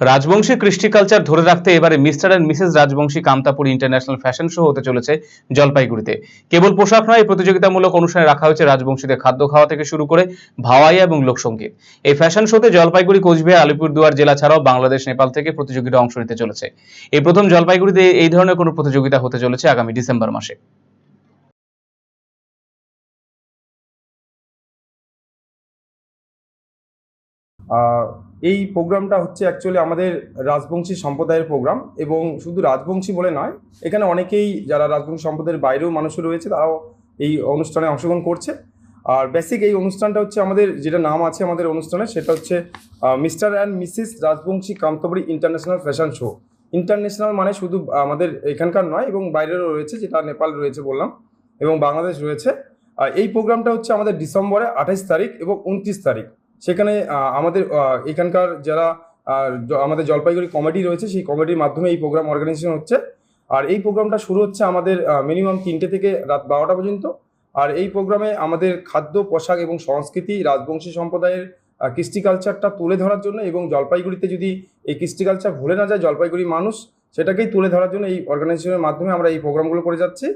রাজবংশী কৃষ্টি কালচার ধরে রাখতে এবারে Mr and Mrs Rajbanshi Kamtapur international fashion show হতে চলেছে জলপাইগুড়িতে। কেবল পোশাক নয় প্রতিযোগিতামূলক অনুষ্ঠানে রাখা হয়েছে রাজবংশীদের খাদ্য খাওয়া থেকে শুরু করে ভাওয়াইয়া এবং লোকসঙ্গীত। এই ফ্যাশন শোতে জলপাইগুড়ি কোচবিহার আলিপুরদুয়ার জেলা ছাড়াও বাংলাদেশ নেপাল থেকে প্রতিযোগীরা অংশ নিতে চলেছে। এই প্রথম জলপাইগুড়িতে এই ধরনের কোনো প্রতিযোগিতা হতে চলেছে আগামী ডিসেম্বর মাসে। আহ, এই প্রোগ্রামটা হচ্ছে অ্যাকচুয়ালি আমাদের রাজবংশী সম্প্রদায়ের প্রোগ্রাম এবং শুধু রাজবংশী বলে নয়, এখানে অনেকেই যারা রাজবংশী সম্প্রদায়ের বাইরেও মানুষ রয়েছে, তারাও এই অনুষ্ঠানে অংশগ্রহণ করছে। আর বেসিক এই অনুষ্ঠানটা হচ্ছে আমাদের যেটা নাম আছে আমাদের অনুষ্ঠানে, সেটা হচ্ছে Mr and Mrs Rajbanshi Kamtapuri international fashion show international মানে শুধু আমাদের এখানকার নয়, এবং বাইরেরও রয়েছে, যেটা নেপাল রয়েছে বললাম, এবং বাংলাদেশ রয়েছে। আর এই প্রোগ্রামটা হচ্ছে আমাদের ডিসেম্বরে আঠাইশ তারিখ এবং উনত্রিশ তারিখ। সেখানে আমাদের এখানকার যারা আমাদের জলপাইগুড়ি কমিটি রয়েছে, সেই কমিটির মাধ্যমে এই প্রোগ্রাম অর্গানাইজেশন হচ্ছে। আর এই প্রোগ্রামটা শুরু হচ্ছে আমাদের মিনিমাম তিনটে থেকে রাত বারোটা পর্যন্ত। আর এই প্রোগ্রামে আমাদের খাদ্য, পোশাক এবং সংস্কৃতি, রাজবংশী সম্প্রদায়ের কৃষ্টি কালচারটা তুলে ধরার জন্য এবং জলপাইগুড়িতে যদি এই কৃষ্টি কালচার ভুলে না যায় জলপাইগুড়ি মানুষ সেটাকেই তুলে ধরার জন্য এই অর্গানাইজেশনের মাধ্যমে আমরা এই প্রোগ্রামগুলো করে যাচ্ছি।